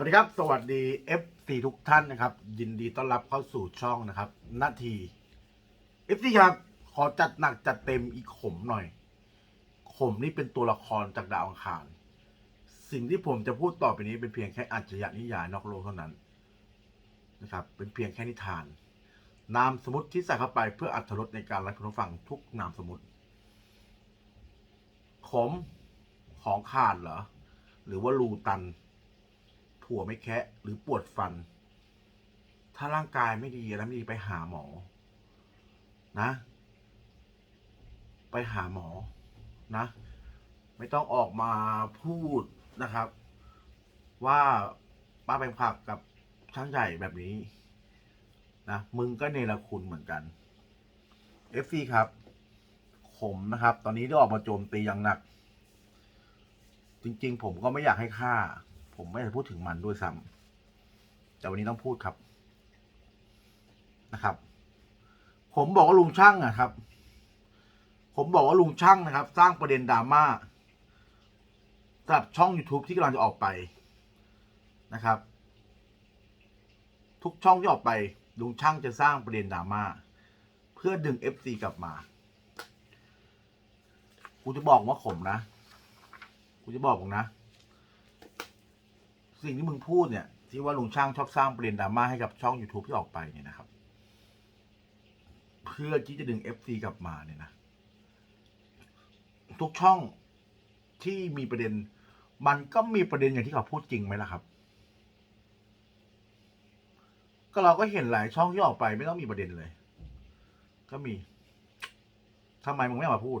สวัสดีครับ สวัสดี FC ทุกท่านนะครับ ยินดีต้อนรับเข้าสู่ช่องนะครับ นาที FC ครับ ขอจัดหนักจัดเต็มอีกขมหน่อย ขมนี่เป็นตัวละครจากดาวอังคาร สิ่งที่ผมจะพูดต่อไปนี้เป็นเพียงแค่อัจฉริยะนิยายนอกโลกเท่านั้นนะครับ เป็นเพียงแค่นิทาน นามสมมติที่ใส่เข้าไปเพื่ออัตรสในการรับผู้ฟังทุกนามสมมติ ขมของขาดเหรอ หรือว่ารูตัน ถั่วไม่แคะหรือปวดฟัน ถ้าร่างกายไม่ดีแล้วไม่ดีไปหาหมอ นะ ไปหาหมอนะ ไม่ต้องออกมาพูดนะครับ ว่าป้าแปลงผักกับช่างใหญ่แบบนี้นะมึงก็เนรคุณเหมือนกัน FC ครับผมนะครับ ตอนนี้ได้ออกมาโจมตีอย่างหนัก จริง ๆ ผมก็ไม่อยากให้ฆ่า ผมไม่ได้พูดถึงมันด้วยซ้ำแต่วันนี้ต้องพูดครับนะครับ ผมบอกว่าลุงช่างอะครับ ผมบอกว่าลุงช่างนะครับ สร้างประเด็นดราม่าสำหรับช่อง YouTube ที่กำลังจะออกไปนะครับ ทุกช่องที่ออกไปลุงช่างจะสร้างประเด็นดราม่าเพื่อดึง FC กลับมากูจะบอกว่าขมนะกูจะบอกผมนะ สิ่งที่มึงพูดเนี่ย ที่ว่าลุงช่างชอบสร้างประเด็นดราม่าให้กับช่อง YouTube ที่ออกไปเนี่ยนะครับ เพื่อที่จะดึง FC กลับมาเนี่ยนะทุกช่องที่มีประเด็น มันก็มีประเด็นอย่างที่เขาพูดจริงไหมล่ะครับ ก็เราก็เห็นหลายช่องที่ออกไปไม่ต้องมีประเด็นเลย ก็มีทำไมมึงไม่ออกมาพูด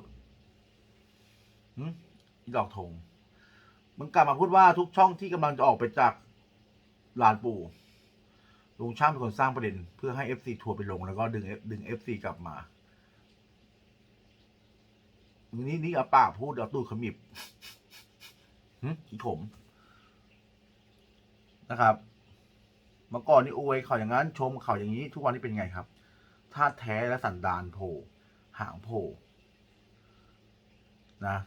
หืมดอกธง มึงกลับมาพูดว่าทุกช่องที่กำลังจะออกไปจากลานปู่ลุงช่างเป็นคนสร้างประเด็น เพื่อให้ FC ทัวร์ไปลงแล้วก็ดึง F ดึง FC กลับมา นี่นี่เอาปากพูดเอาตูดขมิบหึขี้ผมนะครับ เมื่อก่อนนี่อวยเขาอย่างนั้น ชมเขาอย่างนี้ ทุกวันนี้เป็นไงครับท่าตุแท้และสันดานโผล่หางโผล่นะ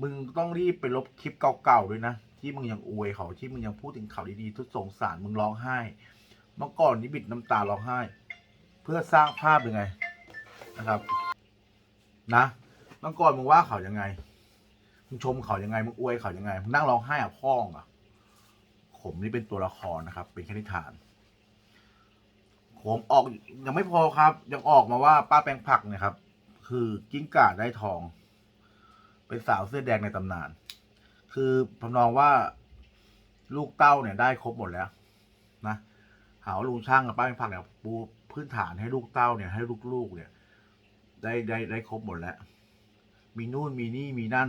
มึงต้องรีบไปลบคลิปเก่าๆด้วยนะ ที่มึงยังอวยเขาที่มึงยังพูดถึงเขาดีๆทุกสงสารมึงร้องไห้ เมื่อก่อนนี่บิดน้ำตาร้องไห้ เพื่อสร้างภาพยังไงนะครับ นะเมื่อก่อนมึงว่าเขายังไงมึงชมเขายังไงมึงอวยเขายังไงมึงนั่งร้องไห้อะพ่องอะผมนี่เป็นตัวละครนะครับ เป็นแค่นิทาน ผมออกยังไม่พอครับ ยังออกมาว่าป้าแปลงผักเนี่ยครับ คือกิ้งก่าได้ทอง เป็นสาวเสื้อแดงในตำนาน คือพำนองว่าลูกเต้าเนี่ยได้ครบหมดแล้ว นะหาว่าลุงช่างกับป้าเป็นผักเนี่ยปูพื้นฐานให้ลูกเต้าเนี่ยให้ลูกๆเนี่ย ได้ได้ได้ครบหมดแล้ว มีนู่นมีนี่มีนั่น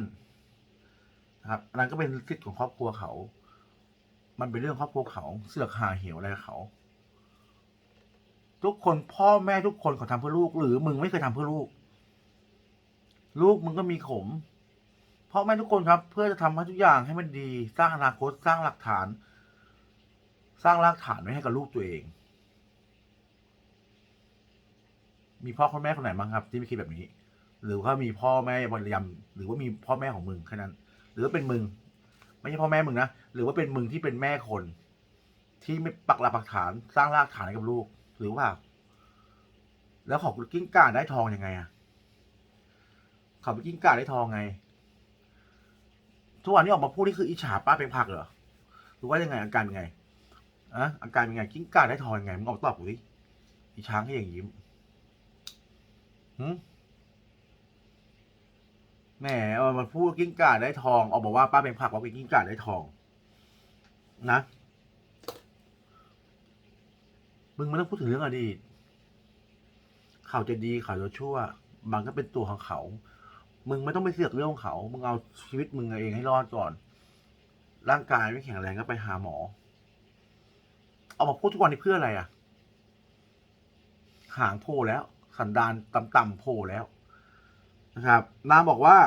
นะครับนนั้นก็เป็นสิทธิ์ของครอบครัวเขา มันเป็นเรื่องครอบครัวเขาเสือกหาเหวอะไรเขา ทุกคนพ่อแม่ทุกคนเขาทำเพื่อลูก หรือมึงไม่เคยทำเพื่อลูก ลูกมึงก็มีขม พ่อแม่ทุกคนครับ เพื่อจะทำให้ทุกอย่างให้มันดีสร้างอนาคตสร้างหลักฐาน สร้างรากฐานไว้ให้กับลูกตัวเอง มีพ่อคนแม่คนไหนบ้างครับ ที่ไม่คิดแบบนี้ หรือว่ามีพ่อแม่บริยำหรือว่ามีพ่อแม่ของมึงแค่นั้น หรือว่าเป็นมึง ไม่ใช่พ่อแม่มึงนะหรือว่าเป็นมึงที่เป็นแม่คน ที่ไม่ปักหลักปักฐาน สร้างรากฐานให้กับลูก หรือว่า แล้วของกิ้งก่าได้ทองยังไงอะเขาไปกิ้งก่าได้ทองไง ทุกวันนี้ออกมาพูดนี่คืออิจฉาป้าเป็นผักเหรอหรือว่ายังไงอาการเป็นไงอะอาการเป็นไงกิ้งก่าได้ทองยังไงมึงออกมาตอบกูดิอีช้างให้อย่างยิ้มหืมแหมเอามาพูดกิ้งก่าได้ทองออกมาว่าป้าเป็นผักว่าเป็นกิ้งก่าได้ทอง นะมึงไม่ต้องพูดถึงเรื่องอดีตเขาจะดีเขาจะชั่วมันก็เป็นตัวของเขา มึงไม่ต้องไปเสือกเรื่องของเขา มึงเอาชีวิตมึงเองให้รอดก่อน ร่างกายไม่แข็งแรงก็ไปหาหมอ เอามาพูดทุกวันนี้เพื่ออะไรอะ หางโผล่แล้ว สันดานต่ำๆโผล่แล้ว นะครับ นางบอกว่า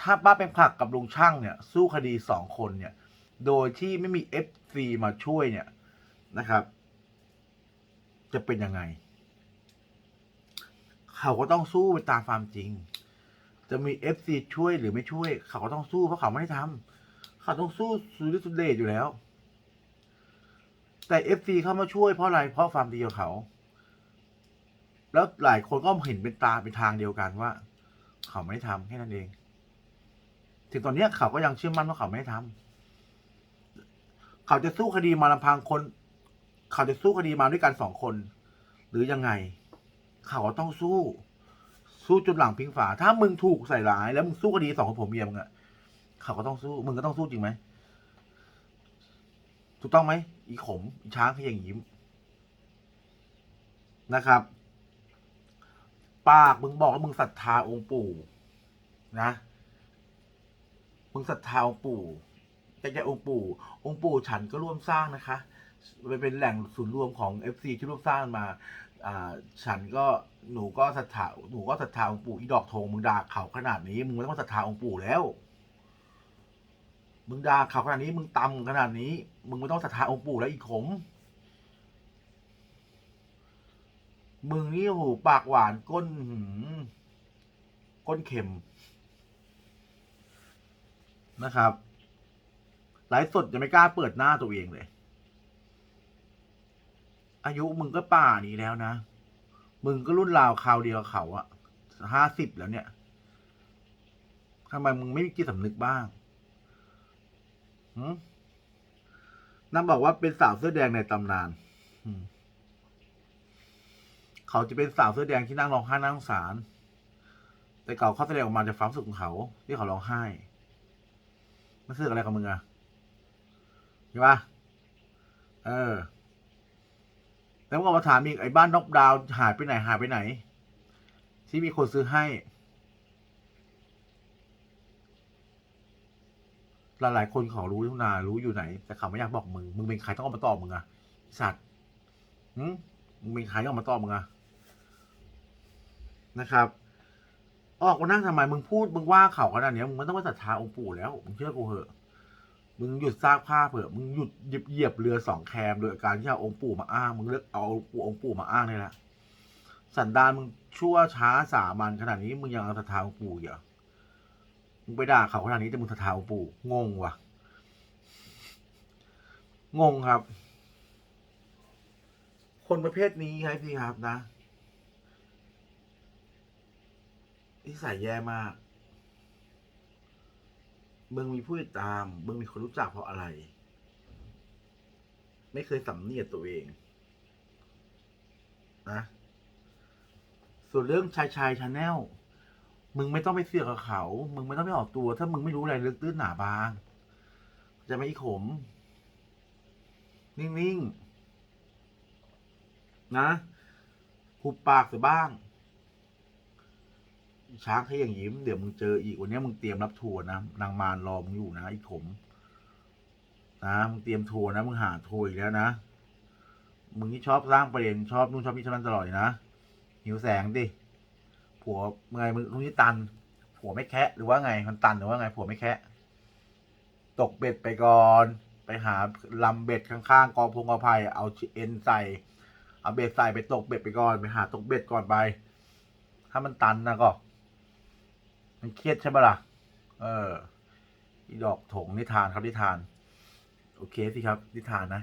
ถ้าป้าเป็นผักกับลุงช่างเนี่ย สู้คดีสองคนเนี่ย โดยที่ไม่มีเอฟซีมาช่วยเนี่ยนะครับ จะเป็นยังไง เขาก็ต้องสู้ไปตามความจริง จะมีเอฟซีช่วยหรือไม่ช่วย เขาก็ต้องสู้เพราะเขาไม่ได้ทำเขาต้องสู้สุดฤทธิ์สุดเดชอยู่แล้ว แต่เอฟซีเข้ามาช่วยเพราะอะไรเพราะความดีของเขา แล้วหลายคนก็เห็นเป็นตาเป็นทางเดียวกันว่า เขาไม่ได้ทำแค่นั้นเอง ถึงตอนนี้เขาก็ยังเชื่อมั่นว่าเขาไม่ได้ทำเขาจะสู้คดีมาลำพังคน เขาจะสู้คดีมาด้วยกันสองคน หรือยังไง เขาก็ต้องสู้ สู้จนหลังพิงฝา ถ้ามึงถูกใส่ร้าย แล้วมึงสู้คดีสองคนผมเมียมึงอะเขาก็ต้องสู้ มึงก็ต้องสู้จริงไหมถูกต้องไหมอีขมอีช้างขยังยิ้มนะครับ ปากมึงบอกว่ามึงศรัทธาองค์ปู่นะ มึงศรัทธาองค์ปู่ใจใจองค์ปู่ องค์ปู่ฉันก็ร่วมสร้างนะคะเป็นแหล่งศูนย์รวมของ FC ที่ร่วมสร้างมา ฉันก็หนูก็ศรัทธาหนูก็ศรัทธาองค์ปู่อีดอกโทงมึงด่าเขาขนาดนี้ มึงไม่ต้องศรัทธาองค์ปู่แล้ว มึงด่าเขาขนาดนี้ มึงตำขนาดนี้ มึงไม่ต้องศรัทธาองค์ปู่แล้วอีกขม มึงนี่โอ้โหปากหวานก้นหืมก้นเค็มนะครับไลฟ์สดจะไม่กล้าเปิดหน้าตัวเองเลย อายุมึงก็ป่านี้แล้วนะ มึงก็รุ่นราวคราวเดียวเขาอะห้าสิบแล้วเนี่ยทำไมมึงไม่มีจิตสำนึกบ้างนั่นบอกว่าเป็นสาวเสื้อแดงในตำนาน เขาจะเป็นสาวเสื้อแดงที่นั่งร้องไห้นั่งสาร แต่เก่าเขาแสดงออกมาจากความสึกของเขา ที่เขาร้องไห้มันรู้สึกอะไรกับมึงอะใช่ปะเออ แล้วก็มาถามอีกไอ้บ้านนกดาวหายไปไหนหายไปไหน ที่มีคนซื้อให้ หลายๆคนเขารู้ทุนารู้อยู่ไหน แต่เขาไม่อยากบอกมึง มึงเป็นใครต้องเอามาตอบมึงอะสัตว์มึงเป็นใครต้องเอามาตอบมึงอะนะครับ ออกมานั่งทำไมมึงพูดมึงว่าเขาขนาดนี้มึงไม่ต้องไปศรัทธาองค์ปู่แล้วมึงเชื่อกูเหอะ มึงหยุดซากผ้าเถอะมึงหยุดเหยียบเหยียบเรือสองแคมโดยการที่เอาองค์ปู่มาอ้าง มึงเลือกเอาองค์ปู่มาอ้างนี่แหละสันดานมึงชั่วช้าสามันขนาดนี้มึงยังเอาศรัทธาองค์ปู่อยู่เหรอมึงไปด่าเขาขนาดนี้แต่มึงศรัทธาองค์ปู่งงว่ะ งงครับ คนประเภทนี้ครับพี่ครับนะนิสัยแย่มาก มึงมีผู้ติดตามมึงมีคนรู้จักเพราะอะไร ไม่เคยสำเนียกตัวเอง นะ ส่วนเรื่องชายชายชาแนลมึงไม่ต้องไปเสือกกับเขา มึงไม่ต้องไปออกตัว ถ้ามึงไม่รู้อะไรลึกตื้นหนาบาง จะไม่ขม นิ่งๆ นะหุบปากเสียบ้าง ช้างเขาอย่างยิ้มเดี๋ยวมึงเจออีกวันนี้มึงเตรียมรับทัวร์นะนางมารรอมึงอยู่นะอีกขมนะมึงเตรียมทัวร์นะมึงหาทัวร์อีกแล้วนะมึงนี่ชอบสร้างประเด็นชอบนู่นชอบนี่ชอบนั่นตลอดนะหิวแสงดิผัวเมื่อไงมึงตรงนี้ตัน ผัวไม่แคะหรือว่าไงมันตันหรือว่าไงผัวไม่แคะตกเบ็ดไปก่อน ไปหาลำเบ็ดข้างๆกองพงกอภัยเอาเอ็นใส่เอาเบ็ดใส่ไปตกเบ็ดไปก่อน ไปหาตกเบ็ดก่อนไป ถ้ามันตันนะก็ มันเครียดใช่ปะล่ะ เออ อีดอกถงนิทานครับนิทาน โอเคสิครับนิทานนะ